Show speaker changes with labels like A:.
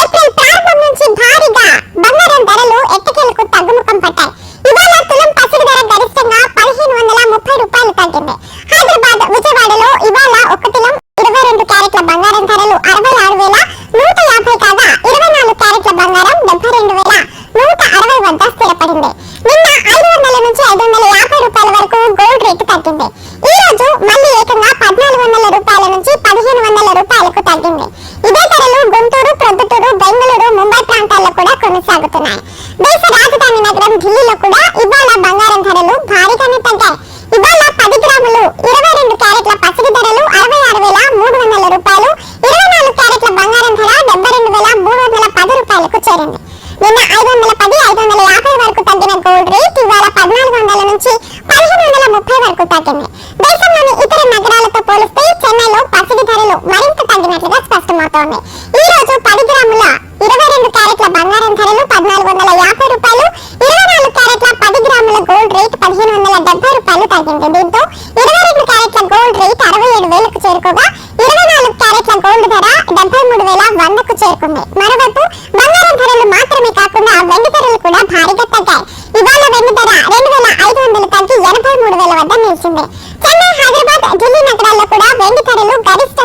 A: April ప్రారంభం నుంచి భారీగా బంగారం ధరలు ఎట్టకేలకు తగ్గుముఖం పట్టాయి. ఇవాళ తులం పసిడి ధర గరిష్టంగా వందల ముప్పై రూపాయలు తగ్గింది హైదరాబాద్ విజయవాడలో ఇవాళ ఒక ఇరవై రెండు క్యారెట్ల బంగారం ధరలు అరవై ఆరు వేల నూట ఇరవై నాలుగు క్యారెట్ల బంగారం డెబ్బై రెండు వేల నూట అరవై వద్ద స్థిరపడింది. నిన్న ఐదు నుంచి ఐదు వందల యాభై రూపాయల వరకు గోల్డ్ రేటు తగ్గింది. ఈ రోజు మళ్ళీ ఏకంగా పద్నాలుగు వందల రూపాయల నుంచి పదిహేను వందల రూపాయలకు తగ్గింది. కొనసాగుతున్నాయి దేశ రాజధాని నగరం ఢిల్లీలో కూడా ఇవాళ బంగారం ధరలు భారీగానే తగ్గాయి ఇవాళ పది గ్రాములు ఇరవై రెండు క్యారెట్ల పసిడి ధరలు అరవై ఆరు వేల మూడు వందల రూపాయలు ఇరవై నాలుగు క్యారెట్ల బంగారం ధర డెబ్బై రెండు వేల మూడు వందల పది రూపాయలకు చేరింది. నిన్న ఐదు వందల పది ఐదు వందల యాభై వరకు తగ్గిన గోల్డ్ రేట్ ఇవాళ పద్నాలుగు వందల నుంచి పదిహేను వందల ముప్పై వరకు తగ్గింది. దేశంలోని ఇతర నగరాలతో పోలిస్తే చెన్నైలో పసిడి ధరలు మరింత తగ్గినట్లుగా స్పష్టమవుతోంది. ఈ రోజు పది గ్రాముల బంగారం ధరలు పద్నాలుగు వందల యాభై రూపాయలు. ఇరవై నాలుగు క్యారెట్ల పది గ్రాముల గోల్డ్ రేట్ పదిహేను వందల డెబ్బై రూపాయలు తగ్గింది. దీంతో ఇరవై రెండు క్యారెట్ల గోల్డ్ రేట్ అరవై ఏడు వేలకు చేరుకోగా ఇరవై నాలుగు క్యారెట్ల గోల్డ్ ధర డెబ్బై మూడు వేల వందకు చేరుకుంది. మరోవైపు బంగారం ధరలు మాత్రమే కాకుండా వెండి ధరలు కూడా భారీగా తగ్గాయి. ఇవాళ వెండి ధర రెండు వేల ఐదు వందలు తగ్గి ఎనభై మూడు వేల వద్ద నిలిచింది. చెన్నై హైదరాబాద్ ఢిల్లీ నగరాల్లో కూడా వెండి ధరలు గరిష్ట